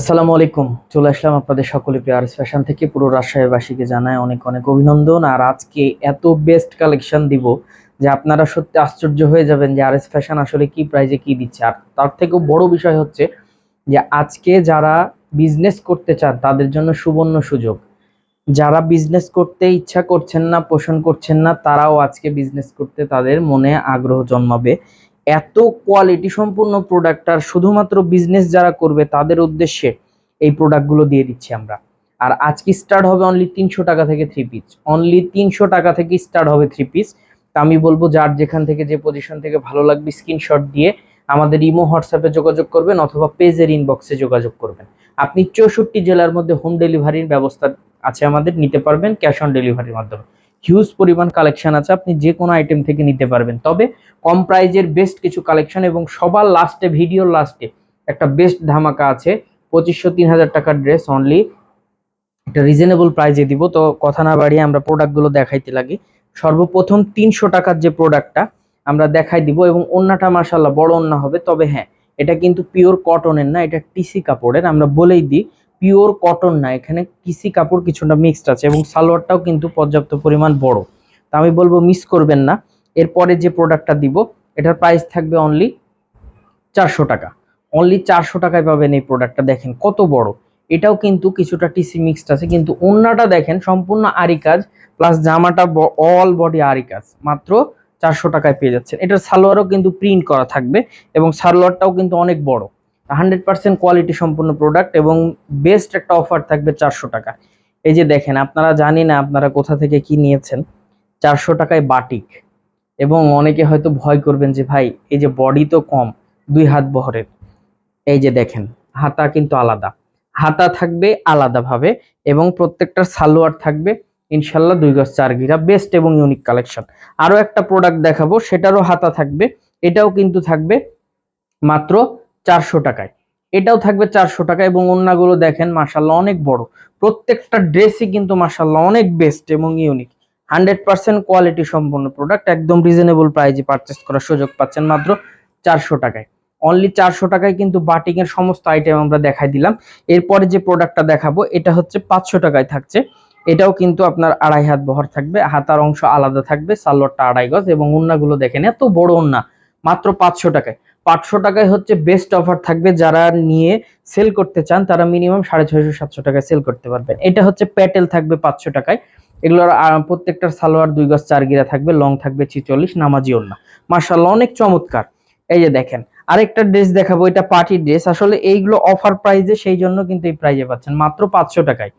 আসসালামু আলাইকুম। চলে আসলাম আপনাদের সকলে প্রিয়ার্স ফ্যাশন থেকে। পুরো রাজশাহীবাসীকে জানায় অনেক অনেক অভিনন্দন। আর আজকে এত বেস্ট কালেকশন দিব যে আপনারা সত্যি আশ্চর্য হয়ে যাবেন যে আর এস ফ্যাশন আসলে কি প্রাইজে কি দিচ্ছে। আর তার থেকেও বড় বিষয় হচ্ছে যে আজকে যারা বিজনেস করতে চান, তাদের জন্য সুবর্ণ সুযোগ। যারা বিজনেস করতে ইচ্ছা করছেন না, পোষণ করছেন না, তারাও আজকে বিজনেস করতে তাদের মনে আগ্রহ জন্মাবে। এত কোয়ালিটি সম্পূর্ণ প্রোডাক্ট আর শুধুমাত্র বিজনেস যারা করবে তাদের উদ্দেশ্যে এই প্রোডাক্টগুলো দিয়ে দিচ্ছি আমরা। আর আজকে স্টার্ট হবে অনলি তিনশো টাকা থেকে থ্রি পিস অনলি তিনশো টাকা থেকে স্টার্ট হবে থ্রি পিস তা আমি বলব যার যেখান থেকে যে পজিশন থেকে ভালো লাগবে স্ক্রিনশট দিয়ে আমাদের ইমো হোয়াটসঅ্যাপে যোগাযোগ করবেন অথবা পেজের ইনবক্সে যোগাযোগ করবেন। আপনি চৌষট্টি জেলার মধ্যে হোম ডেলিভারির ব্যবস্থা আছে আমাদের, নিতে পারবেন ক্যাশ অন ডেলিভারির মাধ্যমে। হিউজ পরিমাণ কালেকশন আছে, আপনি যে কোনো আইটেম থেকে নিতে পারবেন। তবে কম প্রাইজের বেস্ট কিছু কালেকশন এবং সবার লাস্টে ভিডিওর লাস্টে একটা বেস্ট ধামাকা আছে, পঁচিশশো তিন হাজার টাকার ড্রেস অনলি একটা রিজনেবল প্রাইজে দিব, তো কথা না বাড়িয়ে আমরা প্রোডাক্টগুলো দেখাইতে লাগি। সর্বপ্রথম তিনশো টাকার যে প্রোডাক্টটা আমরা দেখাই দিব এবং অন্যটা মার্শাল্লাহ বড় অন্য হবে, তবে হ্যাঁ এটা কিন্তু পিওর কটনের না, এটা টিসি কাপড়ের, আমরা বলেই দিই। পিওর কটন না, এখানে টিসি কাপড় কিছুটা মিক্সড আছে এবং সালোয়ারটাও কিন্তু পর্যাপ্ত পরিমাণ বড়। তা আমি বলব মিস করবেন না। এরপরে যে প্রোডাক্টটা দিব, এটার প্রাইস থাকবে অনলি চারশো টাকা। অনলি চারশো টাকায় পাবেন এই প্রোডাক্টটা দেখেন কত বড়। এটাও কিন্তু কিছুটা টিসি মিক্সড আছে, কিন্তু অন্যটা দেখেন সম্পূর্ণ আরি কাজ প্লাস জামাটা অল বডি আরি কাজ। মাত্র চারশো টাকায় পেয়ে যাচ্ছেন। এটার সালোয়ারও কিন্তু প্রিন্ট করা থাকবে এবং সালোয়ারটাও কিন্তু অনেক বড়। হান্ড্রেড পার্সেন্ট কোয়ালিটি সম্পূর্ণ প্রোডাক্ট এবং বেস্ট একটা অফার থাকবে চারশো টাকা। এই যে দেখেন, আপনারা জানি না আপনারা কোথা থেকে কি নিয়েছেন, চারশো টাকায় বাটিক। এবং অনেকে হয়তো ভয় করবেন যে, ভাই, এই যে বডি তো কম, দুই হাত বহরের। এই যে দেখেন, হাতা কিন্তু আলাদা। হাতা থাকবে আলাদাভাবে এবং প্রত্যেকটার সালোয়ার থাকবে ইনশাল্লাহ দুই গজ চার গিরা বেস্ট এবং ইউনিক কালেকশন। আরও একটা প্রোডাক্ট দেখাবো, সেটারও হাতা থাকবে, এটাও কিন্তু থাকবে মাত্র চারশো টাকায়। এটাও থাকবে চারশো টাকা এবং অন্যগুলো দেখেন মাসাল্লাহ অনেক বড়। প্রত্যেকটা ড্রেসই কিন্তু মাসাল্লাহ অনেক বেস্ট এবং ইউনিক হান্ড্রেড পার্সেন্ট কোয়ালিটি সম্পন্ন প্রোডাক্ট একদম রিজনেবল প্রাইজে পারচেস করার সুযোগ পাচ্ছেন মাত্র চারশো টাকায়। অনলি চারশো টাকায় কিন্তু বাটিং এর সমস্ত আইটেম আমরা দেখাই দিলাম। এরপরে যে প্রোডাক্টটা দেখাবো, এটা হচ্ছে পাঁচশো টাকায় থাকছে। এটাও কিন্তু আপনার আড়াই হাত বহর থাকবে, হাতার অংশ আলাদা থাকবে, সালোয়ারটা আড়াই গজ এবং ওন্নাগুলো দেখেন, এত বড় ওন্না, মাত্র পাঁচশো টাকায়। পাঁচশো টাকায় হচ্ছে বেস্ট অফার থাকবে যারা নিয়ে সেল করতে চান তারা মিনিমাম সাড়ে ছয়শো সাতশো টাকায় সেল করতে পারবেন। এটা হচ্ছে প্যাটেল থাকবে পাঁচশো টাকায়। এগুলোর আহ, প্রত্যেকটার সালোয়ার দুই গজ চার গিরা থাকবে লং থাকবে ছিচল্লিশ নামাজি ওন্না মার্শাল্লাহ অনেক চমৎকার। এই যে দেখেন আরেকটা ড্রেস দেখাবো এটা পার্টি ড্রেস আসলে এইগুলো অফার প্রাইজে সেই জন্য কিন্তু এই প্রাইজে পাচ্ছেন মাত্র পাঁচশো টাকায়।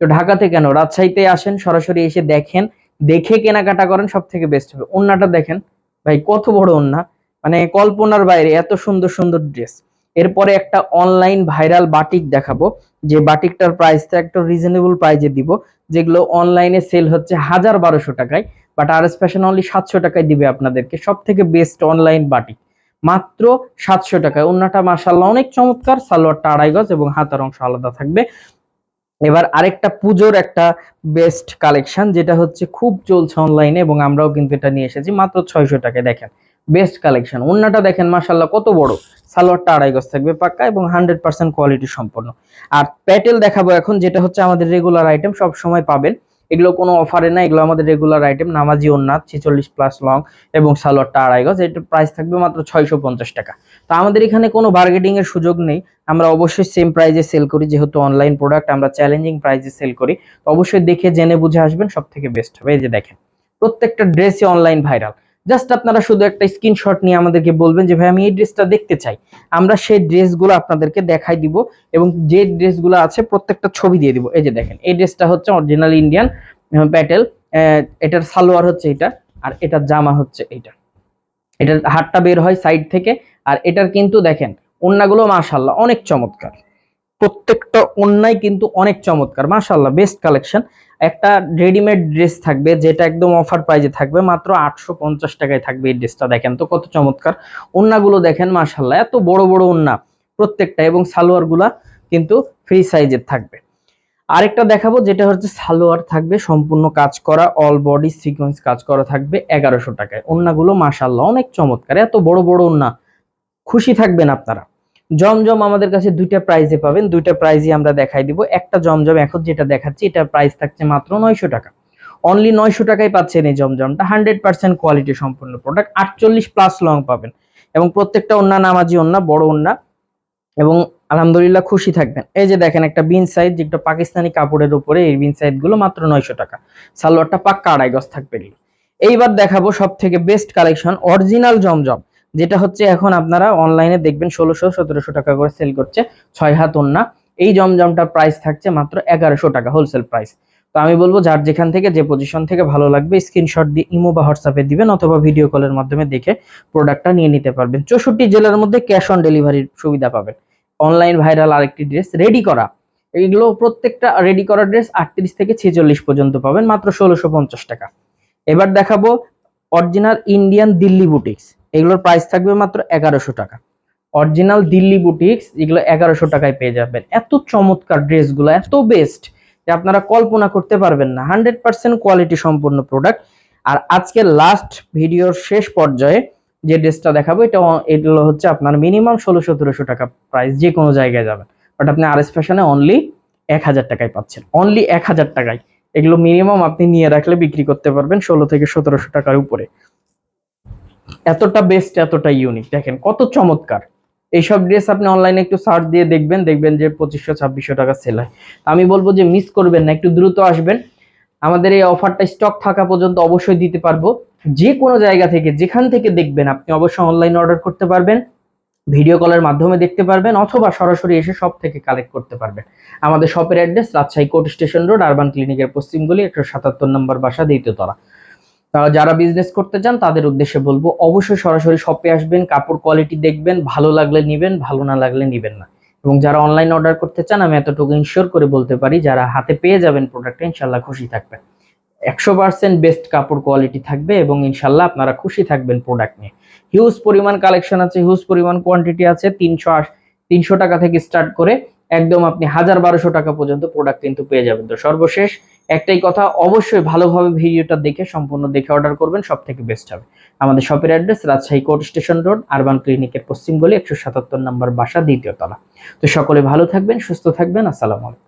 তো ঢাকাতে কেন রাজশাহীতে আসেন সরাসরি এসে দেখেন দেখে কেনাকাটা করেন সব থেকে বেস্ট হবে। ওন্নাটা দেখেন ভাই কত বড় ওন্না মানে কল্পনার বাইরে এত সুন্দর সুন্দর ড্রেস এরপরে একটা অনলাইন ভাইরাল বাটিক দেখাবো, যে বাটিকটার প্রাইসটা একটা রিজনেবল প্রাইজে দিব, যেগুলো অনলাইনে সেল হচ্ছে হাজার বারোশো টাকায় but R S fashion only সাতশো টাকায় দিবে আপনাদেরকে সব থেকে বেস্ট অনলাইন বাটিক মাত্র সাতশো টাকায়। অন্যটা মাসাল্লাহ অনেক চমৎকার, সালোয়ারটা আড়াই গজ এবং হাতার অংশ আলাদা থাকবে। এবার আরেকটা পুজোর একটা বেস্ট কালেকশন যেটা হচ্ছে খুব চলছে অনলাইনে এবং আমরাও কিন্তু এটা নিয়ে এসেছি, মাত্র ছয়শো টাকায়, দেখেন। Best collection. অন্যটা দেখেন মাসাল্লাহ কত বড়। সালোয়ারটা আড়াই গজ থাকবে পাক্কা এবং হান্ড্রেড পার্সেন্ট কোয়ালিটি সম্পন্ন। আর প্যাটেল দেখাবো এখন, যেটা হচ্ছে আমাদের রেগুলার আইটেম সব সময় পাবেন। এগুলো কোনো অফারে না এগুলো আমাদের রেগুলার আইটেম নামাজি ওন্নাথ ছেচল্লিশ প্লাস লং এবং সালোয়ারটা আড়াই গজ, এটার প্রাইস থাকবে মাত্র ছয়শো পঞ্চাশ টাকা। তো আমাদের এখানে কোনো বার্গেটিং এর সুযোগ নেই, আমরা অবশ্যই সেম প্রাইজে সেল করি, যেহেতু অনলাইন প্রোডাক্ট আমরা চ্যালেঞ্জিং প্রাইজে সেল করি। তো অবশ্যই দেখে, জেনে বুঝে আসবেন সব থেকে বেস্ট হবে। এই যে দেখেন, প্রত্যেকটা ড্রেসই অনলাইন ভাইরাল জাস্ট আপনারা শুধু একটা স্ক্রিনশট নিয়ে আমাদেরকে বলবেন যে, ভাই, আমি এই ড্রেসটা দেখতে চাই। আমরা সেই ড্রেসগুলো আপনাদেরকে দেখাই দিব এবং যে ড্রেসগুলো আছে, প্রত্যেকটা ছবি দিয়ে দিব। এই যে দেখেন, এই ড্রেসটা হচ্ছে অরিজিনাল ইন্ডিয়ান প্যাটেল এটার সালোয়ার হচ্ছে এটা আর এটার জামা হচ্ছে এটা। এটার হাতটা বের হয় সাইড থেকে আর এটার কিন্তু দেখেন অন্যগুলো মাশাল্লাহ অনেক চমৎকার। প্রত্যেকটা ওন্নাই কিন্তু অনেক চমৎকার। মাশাল্লাহ বেস্ট কালেকশন একটা রেডিমেড ড্রেস থাকবে, যেটা একদম অফার প্রাইজে থাকবে, মাত্র আটশো পঞ্চাশ টাকায় থাকবে এই ড্রেসটা দেখেন তো কত চমৎকার। ওন্নাগুলো দেখেন মাশাল্লাহ এত বড় বড় ওন্না প্রত্যেকটা, এবং সালোয়ারগুলা কিন্তু ফ্রি সাইজের থাকবে। আরেকটা দেখাবো, যেটা হচ্ছে সালোয়ার থাকবে, সম্পূর্ণ কাজ করা অল বডি সিকোয়েন্স কাজ করা থাকবে এগারোশো টাকায়। ওন্নাগুলো মাশাল্লাহ অনেক চমৎকার, এত বড় বড় ওন্না। খুশি থাকবেন আপনারা। জমজম আমাদের কাছে দুইটা প্রাইজে পাবেন। দুইটা প্রাইজই আমরা দেখাই দিব। একটা জমজম এখন যেটা দেখাচ্ছি এটা প্রাইস থাকছে মাত্র নয়শো টাকা। অনলি নয়শো টাকায় পাচ্ছেন এই জমজমটা। হান্ড্রেড পার্সেন্ট কোয়ালিটি সম্পূর্ণ প্রোডাক্ট আটচল্লিশ প্লাস লং পাবেন। এবং প্রত্যেকটা ওন্না নামাজি ওন্না, বড় ওন্না। এবং আলহামদুলিল্লাহ খুশি থাকবেন। এই যে দেখেন একটা বিন সাইজ যেটা পাকিস্তানি কাপড়ের উপরে, এই বিন সাইজগুলো মাত্র নয়শো টাকা। সালোয়ারটা পাক্কা আড়াই গজ থাকবে। এইবার দেখাবো সব থেকে বেস্ট কালেকশন অরিজিনাল জমজম। যেটা হচ্ছে এখন আপনারা অনলাইনে দেখবেন ষোলোশো, সতেরোশো টাকা করে সেল করছে, ছয় হাত ওন্না এই জমজমটার প্রাইস থাকছে মাত্র এগারোশো টাকা হোলসেল প্রাইস তো আমি বলব, যার যেখান থেকে যে পজিশন থেকে ভালো লাগবে স্ক্রিনশট দিয়ে ইমো বা হোয়াটসঅ্যাপে দিবেন অথবা ভিডিও কলের মাধ্যমে দেখে প্রোডাক্টটা নিয়ে নিতে পারবেন। চৌষট্টি জেলার মধ্যে ক্যাশ অন ডেলিভারির সুবিধা পাবেন। অনলাইন ভাইরাল আরেকটি ড্রেস রেডি করা। এইগুলো প্রত্যেকটা রেডি করা ড্রেস আটত্রিশ থেকে ছেচল্লিশ পর্যন্ত পাবেন, মাত্র ষোলোশো পঞ্চাশ টাকা। এবার দেখাবো অরিজিনাল ইন্ডিয়ান দিল্লি বুটিক্স এগুলোর প্রাইস থাকবে মাত্র এগারোশো টাকা। অরিজিনাল দিল্লি বুটিক্স এগুলো এগারোশো টাকায় পেয়ে যাবেন। এত চমৎকার ড্রেসগুলো, এত বেস্ট যে আপনারা কল্পনা করতে পারবেন না। হান্ড্রেড পার্সেন্ট কোয়ালিটি সম্পূর্ণ প্রোডাক্ট আর আজকে লাস্ট ভিডিওর শেষ পর্যায়ে যে ড্রেসটা দেখাবো, এটা এগুলো হচ্ছে আপনার মিনিমাম ষোলো সতেরোশো টাকা প্রাইস যে কোনো জায়গায় যাবেন। বাট আপনি আর এস ফ্যাশনে অনলি এক হাজার টাকায় পাচ্ছেন। অনলি এক হাজার টাকায়। এগুলো মিনিমাম আপনি নিয়ে রাখলে বিক্রি করতে পারবেন ষোলো থেকে সতেরোশো টাকার উপরে। এতটা বেস্ট এতটা ইউনিক দেখেন, কত চমৎকার। এইসব ড্রেস আপনি অনলাইনে একটু সার্চ দিয়ে দেখবেন দেখবেন যে পঁচিশশো, ছাব্বিশশো টাকা সেল হয়। আমি বলব যে মিস করবেন না, একটু দ্রুত আসবেন। আমাদের এই অফারটা স্টক থাকা পর্যন্ত অবশ্যই দিতে পারব। যে কোনো জায়গা থেকে, যেখান থেকে দেখবেন, আপনি অবশ্যই অনলাইন অর্ডার করতে পারবেন ভিডিও কলের মাধ্যমে দেখতে পারবেন, অথবা সরাসরি এসে সব থেকে কালেক্ট করতে পারবেন। আমাদের শপের address Rajshahi court station road urban ক্লিনিকের পশ্চিমগুলি একশো সাতাত্তর নম্বর বাসা দ্বিতীয়তলা যারা বিজনেস করতে চান, তাদের উদ্দেশ্যে বলব, অবশ্যই সরাসরি শপে আসবেন, কাপড় কোয়ালিটি দেখবেন, ভালো লাগলে নিবেন, ভালো না লাগলে নিবেন না। এবং যারা অনলাইন অর্ডার করতে চান, আমি এতটুকু ইনশিওর করে বলতে পারি, যারা হাতে পেয়ে যাবেন প্রোডাক্টটা ইনশাল্লাহ খুশি থাকবেন। একশো পার্সেন্ট বেস্ট কাপড় কোয়ালিটি থাকবে এবং ইনশাল্লাহ আপনারা খুশি থাকবেন প্রোডাক্ট নিয়ে। হিউজ পরিমাণ কালেকশন আছে হিউজ পরিমাণ কোয়ান্টিটি আছে, তিনশো তিনশো টাকা থেকে স্টার্ট করে একদম আপনি হাজার বারোশো টাকা পর্যন্ত প্রোডাক্ট কিন্তু পেয়ে যাবেন। তো সর্বশেষ একটাই কথা, অবশ্যই ভালোভাবে ভিডিওটা দেখে সম্পূর্ণ দেখে অর্ডার করবেন সব থেকে বেস্ট হবে। আমাদের শপের address Rajshahi court station road urban ক্লিনিকের পশ্চিম গলি, একশো সাতাত্তর নম্বর বাসা, দ্বিতীয় তলা। তো সকলে ভালো থাকবেন, সুস্থ থাকবেন, আসসালামু আলাইকুম।